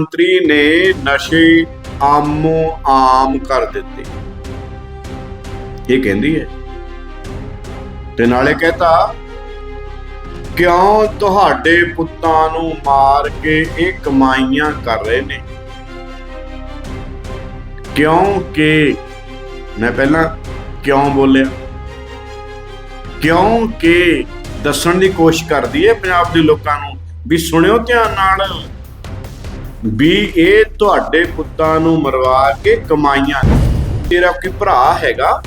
ਮੰਤਰੀ ਨੇ ਨਸ਼ੇ ਆਮੋ ਆਮ ਕਰ ਦਿੱਤੇ। ਇਹ ਕਹਿੰਦੀ ਹੈ। ਤੇ ਨਾਲੇ ਕਹਤਾ, ਕਿਉਂ ਤੁਹਾਡੇ ਪੁੱਤਾਂ ਨੂੰ ਮਾਰ ਕੇ ਇਹ ਕਮਾਈਆਂ ਕਰ ਰਹੇ ਨੇ? ਕਿਉਂਕਿ ਮੈਂ ਪਹਿਲਾਂ ਕਿਉਂ ਬੋਲਿਆ? ਕਿਉਂਕਿ ਦੱਸਣ ਦੀ ਕੋਸ਼ਿਸ਼ ਕਰਦੀ ਹੈ ਪੰਜਾਬ ਦੇ ਲੋਕਾਂ ਨੂੰ ਵੀ ਸੁਣਿਓ ਧਿਆਨ ਨਾਲ। ਵੀ ਇਹ ਤੁਹਾਡੇ ਪੁੱਤਾਂ ਨੂੰ ਮਰਵਾ ਕੇ ਕਮਾਈਆਂ ਤੇਰਾ ਕੋਈ ਭਰਾ ਹੈਗਾ?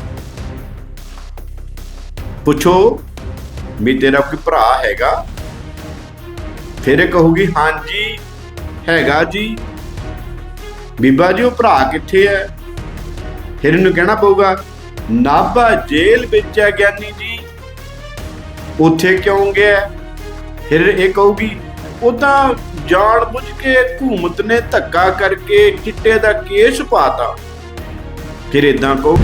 ਪੁੱਛੋ ਵੀ ਤੇਰਾ ਕੋਈ ਭਰਾ ਹੈਗਾ? ਫਿਰ ਇਹ ਕਹੂਗੀ, ਹਾਂਜੀ, ਹੈਗਾ ਜੀ। ਬੀਬਾ ਜੀ, ਉਹ ਭਰਾ ਕਿੱਥੇ ਹੈ? ਫਿਰ ਇਹਨੂੰ ਕਹਿਣਾ ਪਊਗਾ, ਨਾਭਾ ਜੇਲ੍ਹ ਵਿੱਚ ਹੈ ਗਿਆਨੀ ਜੀ। ਉੱਥੇ ਕਿਉਂ ਗਿਆ? ਫਿਰ ਇਹ ਕਹੂਗੀ ਉਹ ਤਾਂ ਜਾਣ ਬੁੱਝ ਕੇ ਘੂਮਤ ਨੇ ਧੱਕਾ ਕਰਕੇ ਚਿੱਟੇ ਦਾ ਕੇਸ ਪਾਤਾ। ਫਿਰ ਇਦਾਂ ਕਹੋ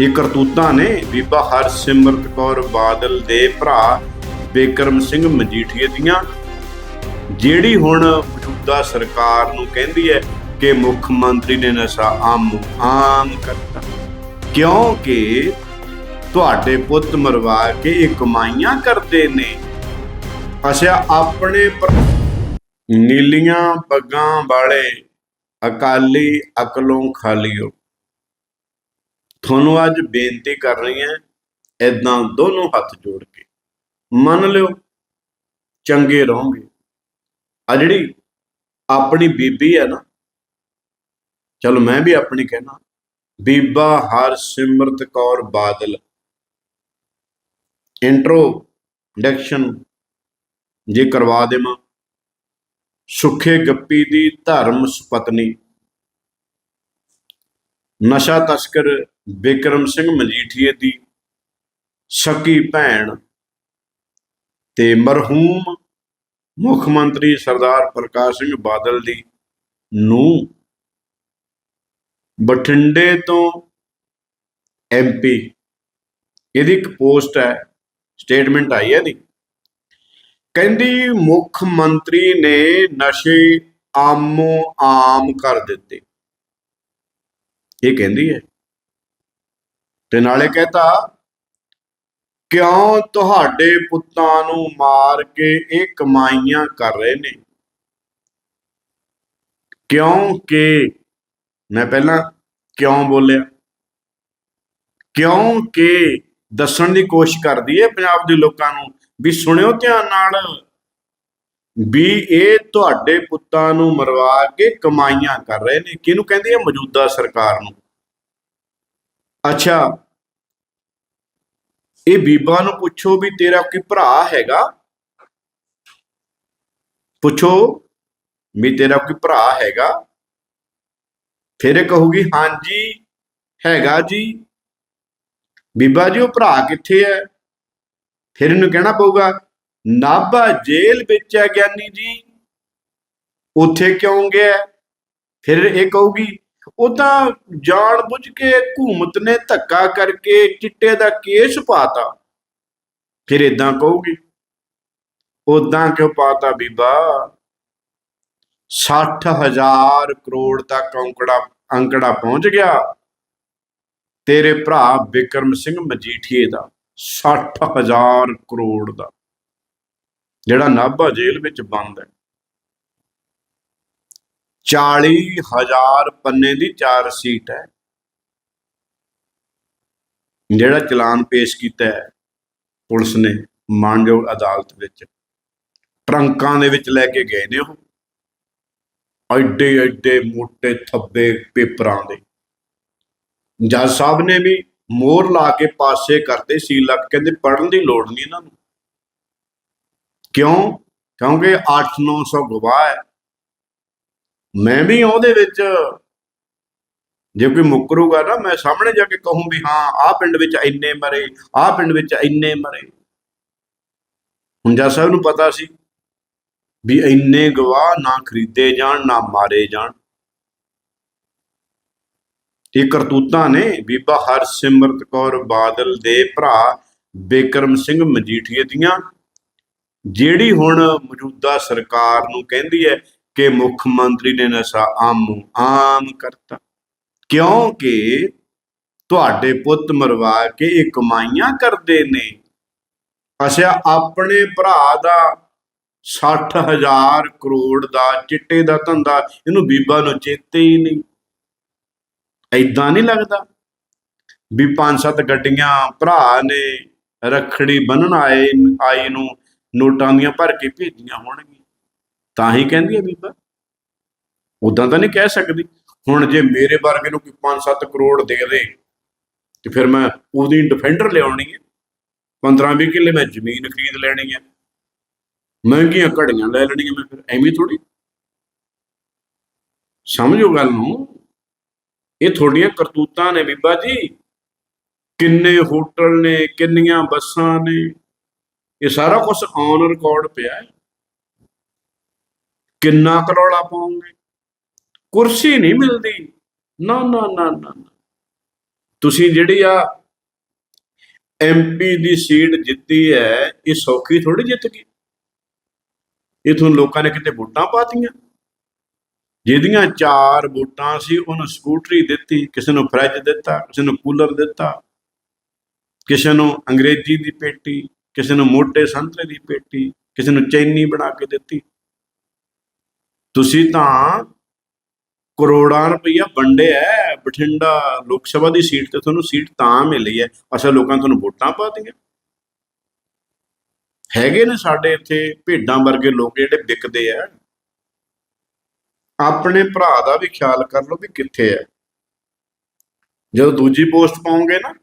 ਇਹ ਕਰਤੂਤਾਂ ਨੇ ਬੀਬਾ ਹਰਸਿਮਰਤ ਕੌਰ ਬਾਦਲ ਦੇ ਭਰਾ ਬੇਕਰਮ ਸਿੰਘ ਮਜੀਠੀਏ ਦੀਆਂ, ਜਿਹੜੀ ਹੁਣ ਮੌਜੂਦਾ ਸਰਕਾਰ ਨੂੰ ਕਹਿੰਦੀ ਹੈ ਕਿ ਮੁੱਖ ਮੰਤਰੀ ਨੇ ਨਸ਼ਾ ਆਮ ਆਮ ਕਰਤਾ। ਕਿਉਂਕਿ ਤੁਹਾਡੇ ਪੁੱਤ ਮਰਵਾ ਕੇ ਇਹ ਕਮਾਈਆਂ ਕਰਦੇ ਨੇ ਅੱਛਾ ਆਪਣੇ ਨੀਲੀਆਂ ਪੱਗਾਂ ਵਾਲੇ ਅਕਾਲੀ ਅਕਲੋਂ ਖਾਲੀਓ। ਤੁਹਾਨੂੰ ਅੱਜ ਬੇਨਤੀ ਕਰ ਰਹੀ ਹਾਂ ਇਦਾਂ ਦੋਨੋਂ ਹੱਥ ਜੋੜ ਕੇ। ਮੰਨ ਲਿਓ, ਚੰਗੇ ਰਹੋਗੇ। ਆ ਜਿਹੜੀ ਆਪਣੀ ਬੀਬੀ ਹੈ ਨਾ, ਚਲੋ ਮੈਂ ਵੀ ਆਪਣੀ ਕਹਿਣਾ, ਬੀਬਾ ਹਰਸਿਮਰਤ ਕੌਰ ਬਾਦਲ। ਇੰਟਰੋਡਕਸ਼ਨ ਜੇ ਕਰਵਾ ਦੇਵਾਂ। ਸੁਖੇ ਗੱਪੀ ਦੀ ਧਰਮ ਸੁਪਤਨੀ। ਨਸ਼ਾ ਤਸਕਰ ਬਿਕਰਮ ਸਿੰਘ ਮਜੀਠੀਏ ਦੀ ਸਕੀ ਭੈਣ ਤੇ ਮਰਹੂਮ ਮੁੱਖ ਮੰਤਰੀ ਸਰਦਾਰ ਪ੍ਰਕਾਸ਼ ਸਿੰਘ ਬਾਦਲ ਦੀ ਨੂੰ ਬਠਿੰਡੇ ਤੋਂ ਐਮਪੀ ਇਹਦੀ ਇੱਕ ਪੋਸਟ ਹੈ, ਸਟੇਟਮੈਂਟ ਆਈ ਹੈ ਦੀ ਕਹਿੰਦੀ ਮੁੱਖ ਮੰਤਰੀ ਨੇ ਨਸ਼ੇ ਆਮੋ ਆਮ ਕਰ ਦਿੱਤੇ। ਇਹ ਕਹਿੰਦੀ ਹੈ। ਤੇ ਨਾਲੇ ਕਹਤਾ, ਕਿਉਂ ਤੁਹਾਡੇ ਪੁੱਤਾਂ ਨੂੰ ਮਾਰ ਕੇ ਇਹ ਕਮਾਈਆਂ ਕਰ ਰਹੇ ਨੇ? ਕਿਉਂਕਿ ਮੈਂ ਪਹਿਲਾਂ ਕਿਉਂ ਬੋਲਿਆ? ਕਿਉਂਕਿ ਦੱਸਣ ਦੀ ਕੋਸ਼ਿਸ਼ ਕਰਦੀ ਹੈ ਪੰਜਾਬ ਦੇ ਲੋਕਾਂ ਨੂੰ ਵੀ ਸੁਣਿਓ ਧਿਆਨ ਨਾਲ, ਵੀ ਇਹ ਤੁਹਾਡੇ ਪੁੱਤਾਂ ਨੂੰ ਮਰਵਾ ਕੇ ਕਮਾਈਆਂ ਕਰ ਰਹੇ ਨੇ। ਕਿਹਨੂੰ ਕਹਿੰਦੀ ਹੈ? ਮੌਜੂਦਾ ਸਰਕਾਰ ਨੂੰ। ਅੱਛਾ, ਇਹ ਬੀਬਾ ਨੂੰ ਪੁੱਛੋ ਵੀ ਤੇਰਾ ਕੋਈ ਭਰਾ ਹੈਗਾ? ਪੁੱਛੋ ਵੀ ਤੇਰਾ ਕੋਈ ਭਰਾ ਹੈਗਾ? ਫਿਰ ਇਹ ਕਹੂਗੀ, ਹਾਂਜੀ, ਹੈਗਾ ਜੀ। ਬੀਬਾ ਜੀ, ਉਹ ਭਰਾ ਕਿੱਥੇ ਹੈ? ਫਿਰ ਇਹਨੂੰ ਕਹਿਣਾ ਪਊਗਾ, ਨਾਭਾ ਜੇਲ੍ਹ ਵਿੱਚ ਹੈ ਗਿਆਨੀ ਜੀ। ਉੱਥੇ ਕਿਉਂ ਗਿਆ? ਫਿਰ ਇਹ ਕਹੂਗੀ, ਉਹ ਤਾਂ ਜਾਣ ਬੁੱਝ ਕੇ ਘੂਮਤ ਨੇ ਧੱਕਾ ਕਰਕੇ ਚਿੱਟੇ ਦਾ ਕੇਸ ਪਾਤਾ। ਫਿਰ ਇਦਾਂ ਕਹੂਗੀ ਉਦਾਂ ਕਿਉਂ ਪਾਤਾ ਬੀਬਾ? 60000 ਕਰੋੜ ਤੱਕ ਅੰਕੜਾ ਅੰਕੜਾ ਪਹੁੰਚ ਗਿਆ। ਤੇਰੇ ਭਰਾ ਬਿਕਰਮ ਸਿੰਘ ਮਜੀਠੀਏ ਦਾ। 60000 ਕਰੋੜ ਦਾ, ਜਿਹੜਾ ਨਾਭਾ ਜੇਲ੍ਹ ਵਿੱਚ ਬੰਦ ਹੈ। 40000 ਪੰਨੇ ਦੀ ਚਾਰ ਸੀਟ ਹੈ। ਜਿਹੜਾ ਚਲਾਨ ਪੇਸ਼ ਕੀਤਾ ਹੈ, ਪੁਲਿਸ ਨੇ ਮਾਨਯੋਗ ਅਦਾਲਤ ਵਿੱਚ, ਟਰੰਕਾਂ ਦੇ ਵਿੱਚ ਲੈ ਕੇ ਗਏ ਨੇ ਉਹ। ਐਡੇ ਐਡੇ ਮੋٹے ਥੱਬੇ ਪੇਪਰਾਂ ਦੇ। ਜੱਜ ਸਾਹਿਬ ਨੇ ਵੀ ਮੋਰ ਲਾ ਕੇ ਪਾਸੇ ਕਰਦੇ ਸੀ ਲੱਖ ਕਹਿੰਦੇ ਪੜਨ ਦੀ ਲੋੜ ਨਹੀਂ ਇਹਨਾਂ ਨੂੰ। ਕਿਉਂ? ਕਿਉਂਕਿ 8-900 ਗਵਾਹ ਹੈ। ਮੈਂ ਵੀ ਉਹਦੇ ਵਿੱਚ, ਜੇ ਕੋਈ ਮੁਕਰੂਗਾ ਨਾ, ਮੈਂ ਸਾਹਮਣੇ ਜਾ ਕੇ ਕਹੂੰ ਵੀ ਹਾਂ, ਆਹ ਪਿੰਡ ਵਿੱਚ ਇੰਨੇ ਮਰੇ, ਆਹ ਪਿੰਡ ਵਿੱਚ ਇੰਨੇ ਮਰੇ। ਹੁੰਜਾ ਸਾਹਿਬ ਨੂੰ ਪਤਾ ਸੀ ਵੀ ਇੰਨੇ ਗਵਾਹ ਨਾ ਖਰੀਦੇ ਜਾਣ, ਨਾ ਮਾਰੇ ਜਾਣ। ਇਹ ਕਰਤੂਤਾਂ ਨੇ ਬੀਬਾ ਹਰਸਿਮਰਤ ਕੌਰ ਬਾਦਲ ਦੇ ਭਰਾ ਬੇਕਰਮ ਸਿੰਘ ਮਜੀਠੀਏ ਦੀਆਂ, ਜਿਹੜੀ ਹੁਣ ਮੌਜੂਦਾ ਸਰਕਾਰ ਨੂੰ ਕਹਿੰਦੀ ਹੈ ਕਿ ਮੁੱਖ ਮੰਤਰੀ ਨੇ ਨਸ਼ਾ ਆਮੂ ਆਮ ਕਰਤਾ। ਕਿਉਂਕਿ ਤੁਹਾਡੇ ਪੁੱਤ ਮਰਵਾ ਕੇ ਇਹ ਕਮਾਈਆਂ ਕਰਦੇ ਨੇ। ਅਸਿਆ ਆਪਣੇ ਭਰਾ ਦਾ 60000 ਕਰੋੜ ਦਾ ਚਿੱਟੇ ਦਾ ਧੰਦਾ, ਇਹਨੂੰ ਬੀਬਾ ਨੂੰ ਚੇਤੇ ਹੀ ਨਹੀਂ। ਐਦਾਂ ਨਹੀਂ ਲੱਗਦਾ ਵੀ ਪੰਜ ਸੱਤ ਗੱਡੀਆਂ ਭਰਾ ਨੇ ਰੱਖੜੀ ਬੰਨਣ ਆਏ, ਆਈ ਨੂੰ ਨੋਟਾਂ ਦੀਆਂ ਭਰ ਕੇ ਭੇਜੀਆਂ ਹੋਣਗੀਆਂ। ਤਾਂ ਹੀ ਕਹਿੰਦੀ ਹੈ ਬੀਬਾ। ਉਦਾਂ ਤਾਂ ਨਹੀਂ ਕਹਿ ਸਕਦੀ। ਹੁਣ ਜੇ ਮੇਰੇ ਵਰਗੇ ਨੂੰ ਕੋਈ 5-7 ਕਰੋੜ ਦੇ ਦੇ, ਤੇ ਫਿਰ ਮੈਂ ਉਹਦੀ ਡਿਫੈਂਡਰ ਲਿਆਉਣੀ ਹੈ 15-20 ਕਿੱਲੇ ਮੈਂ ਜ਼ਮੀਨ ਖਰੀਦ ਲੈਣੀ ਹੈ ਮਹਿੰਗੀਆਂ ਘੜੀਆਂ ਲੈ ਲੈਣੀਆਂ ਮੈਂ ਫਿਰ, ਐਵੇਂ ਥੋੜੀ ਸਮਝੋ ਗੱਲ ਨੂੰ। ਇਹ ਤੁਹਾਡੀਆਂ ਕਰਤੂਤਾਂ ਨੇ ਬੀਬਾ ਜੀ। ਕਿੰਨੇ ਹੋਟਲ ਨੇ, ਕਿੰਨੀਆਂ ਬੱਸਾਂ ਨੇ। ਇਹ ਸਾਰਾ ਕੁਝ ਔਨ ਰਿਕਾਰਡ ਪਿਆ ਹੈ। ਕਿੰਨਾ ਕਰੋਲਾ ਪਾਉਂਗੇ। ਕੁਰਸੀ ਨਹੀਂ ਮਿਲਦੀ। ਨਾ ਨਾ ਨਾ ਨਾ ਨਾ। ਤੁਸੀਂ ਜਿਹੜੀ ਆ ਐਮਪੀ ਦੀ ਸੀਟ ਜਿੱਤੀ ਹੈ, ਇਹ ਸੌਖੀ ਥੋੜੀ ਜਿੱਤ ਗਈ। ਇਹ ਤੁਹਾਨੂੰ ਲੋਕਾਂ ਨੇ ਕਿਤੇ ਵੋਟਾਂ ਪਾਤੀਆਂ। ਜਿਹਦੀਆਂ ਚਾਰ ਵੋਟਾਂ ਸੀ, ਉਹਨੂੰ ਸਕੂਟਰੀ ਦਿੱਤੀ, ਕਿਸੇ ਨੂੰ ਫਰਿੱਜ ਦਿੱਤਾ, ਕਿਸੇ ਨੂੰ ਕੂਲਰ ਦਿੱਤਾ, ਕਿਸੇ ਨੂੰ ਅੰਗਰੇਜ਼ੀ ਦੀ ਪੇਟੀ, ਕਿਸੇ ਨੂੰ ਮੋਟੇ ਸੰਤਰੇ ਦੀ ਪੇਟੀ, ਕਿਸੇ ਨੂੰ ਚੈਨੀ ਬਣਾ ਕੇ ਦਿੱਤੀ। ਤੁਸੀਂ ਤਾਂ ਕਰੋੜਾਂ ਰੁਪਈਆ ਵੰਡਿਆ ਬਠਿੰਡਾ ਲੋਕ ਸਭਾ ਦੀ ਸੀਟ ਤੇ ਤੁਹਾਨੂੰ ਸੀਟ ਤਾਂ ਮਿਲੀ ਹੈ ਅਸਲ ਲੋਕਾਂ ਤੁਹਾਨੂੰ ਵੋਟਾਂ ਪਾ ਪਾਤੀਆਂ ਹੈਗੇ ਨੇ ਸਾਡੇ ਇੱਥੇ ਭੇਡਾਂ ਵਰਗੇ ਲੋਕ ਜਿਹੜੇ ਵਿਕਦੇ ਆ ਆਪਣੇ ਭਰਾ ਦਾ ਵੀ ਖਿਆਲ ਕਰ ਲਓ ਵੀ ਕਿੱਥੇ ਹੈ। ਜਦੋਂ ਦੂਜੀ ਪੋਸਟ ਪਾਉਂਗੇ ਨਾ,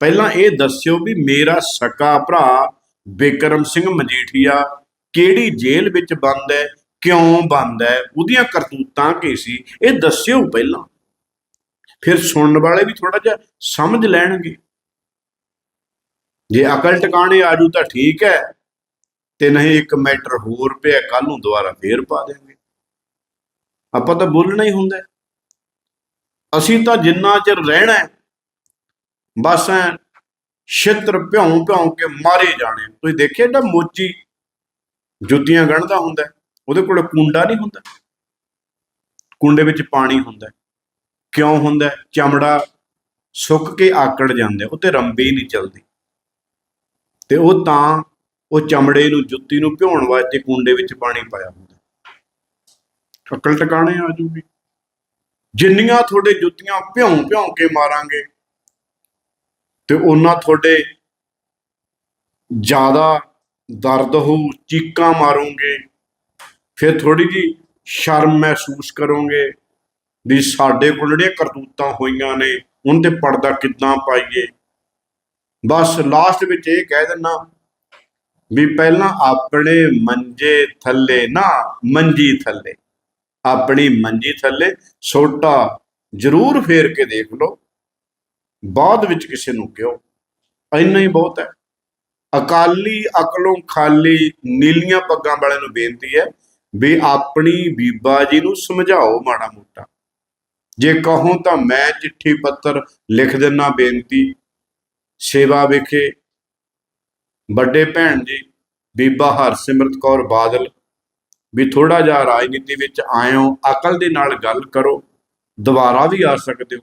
ਪਹਿਲਾਂ ਇਹ ਦੱਸਿਓ ਵੀ ਮੇਰਾ ਸਕਾ ਭਰਾ ਬਿਕਰਮ ਸਿੰਘ ਮਜੀਠੀਆ ਕਿਹੜੀ ਜੇਲ੍ਹ ਵਿੱਚ ਬੰਦ ਹੈ, ਕਿਉਂ ਬੰਦ ਹੈ, ਉਹਦੀਆਂ ਕਰਤੂਤਾਂ ਕੀ ਸੀ, ਇਹ ਦੱਸਿਓ ਪਹਿਲਾਂ। ਫਿਰ ਸੁਣਨ ਵਾਲੇ ਵੀ ਥੋੜਾ ਜਿਹਾ ਸਮਝ ਲੈਣਗੇ। ਜੇ ਅਕਲ ਟਿਕਾਣੇ ਆਜੂ ਤਾਂ ਠੀਕ ਹੈ, ਤੇ ਨਹੀਂ ਇੱਕ ਮੈਟਰ ਹੋਰ ਪਿਆ ਕੱਲ ਨੂੰ ਦੁਬਾਰਾ ਫੇਰ ਪਾ ਦੇਵਾਂਗੇ ਆਪਾਂ ਤਾਂ ਬੋਲਣਾ ਹੀ ਹੁੰਦਾ ਅਸੀਂ ਤਾਂ ਜਿੰਨਾ ਚਿਰ ਰਹਿਣਾ ਬਸ ਐ ਛਿੱਤਰ ਭਿਉਂ ਭਿਉਂ ਕੇ ਮਾਰੇ ਜਾਣੇ ਤੁਸੀਂ ਦੇਖਿਆ ਜਿਹੜਾ ਮੋਚੀ ਜੁੱਤੀਆਂ ਗਣਦਾ ਹੁੰਦਾ ਉਹਦੇ ਕੋਲ ਕੁੰਡਾ ਨਹੀਂ ਹੁੰਦਾ। ਕੁੰਡੇ ਵਿੱਚ ਪਾਣੀ ਹੁੰਦਾ ਕਿਉਂ ਹੁੰਦਾ ਚਮੜਾ ਸੁੱਕ ਕੇ ਆਕੜ ਜਾਂਦਾ ਹੈ, ਉਹ ਤੇ ਰੰਬੀ ਨਹੀਂ ਚਲਦੀ। ਤੇ ਉਹ ਤਾਂ ਉਹ ਚਮੜੇ ਨੂੰ ਜੁੱਤੀ ਨੂੰ ਭਿਉਣ ਵਾਸਤੇ ਕੁੰਡੇ ਵਿੱਚ ਪਾਣੀ ਪਾਇਆ ਹੁੰਦਾ ਅਕਲ ਟਿਕਾਣੇ ਆ ਜੂਗੀ ਜਿੰਨੀਆਂ ਤੁਹਾਡੇ ਜੁੱਤੀਆਂ ਭਿਉਂ ਭਿਉਂ ਕੇ ਮਾਰਾਂਗੇ ਤੇ ਉਹਨਾਂ ਤੁਹਾਡੇ ਜ਼ਿਆਦਾ ਦਰਦ ਹੋ ਚੀਕਾਂ ਮਾਰੋਗੇ, ਫਿਰ ਥੋੜੀ ਜੀ ਸ਼ਰਮ ਮਹਿਸੂਸ ਕਰੋਗੇ ਵੀ ਸਾਡੇ ਕੋਲ ਜਿਹੜੀਆਂ ਕਰਤੂਤਾਂ ਹੋਈਆਂ ਨੇ, ਉਹਨਾਂ ਤੇ ਪਰਦਾ ਕਿੱਦਾਂ ਪਾਈਏ। ਬਸ ਲਾਸਟ ਵਿੱਚ ਇਹ ਕਹਿ ਦਿੰਨਾ ਵੀ ਪਹਿਲਾਂ ਆਪਣੇ ਮੰਜੇ ਥੱਲੇ ਨਾ, ਮੰਜੀ ਥੱਲੇ। ਆਪਣੀ ਮੰਜੀ ਥੱਲੇ ਸੋਟਾ ਜ਼ਰੂਰ ਫੇਰ ਕੇ ਦੇਖ ਲਓ। ਬਾਅਦ ਵਿੱਚ ਕਿਸੇ ਨੂੰ ਕਿਉ ਇੰਨਾ ਹੀ ਬਹੁਤ ਹੈ। ਅਕਾਲੀ, ਅਕਲੋਂ ਖਾਲੀ, ਨੀਲੀਆਂ ਪੱਗਾਂ ਵਾਲਿਆਂ ਨੂੰ ਬੇਨਤੀ ਹੈ ਵੀ ਆਪਣੀ ਬੀਬਾ ਜੀ ਨੂੰ ਸਮਝਾਓ ਮਾੜਾ ਮੋਟਾ। ਜੇ ਕਹੋ ਤਾਂ ਮੈਂ ਚਿੱਠੀ ਪੱਤਰ ਲਿਖ ਦਿੰਨਾ ਬੇਨਤੀ। ਸੇਵਾ ਵਿਖੇ। ਵੱਡੇ ਭੈਣ ਜੀ, ਬੀਬਾ ਹਰਸਿਮਰਤ ਕੌਰ ਬਾਦਲ ਵੀ ਥੋੜਾ ਜਿਹਾ ਰਾਜਨੀਤੀ ਵਿੱਚ ਆਇਓ, ਅਕਲ ਦੇ ਨਾਲ ਗੱਲ ਕਰੋ, ਦੁਬਾਰਾ ਵੀ ਆ ਸਕਦੇ ਹੋ।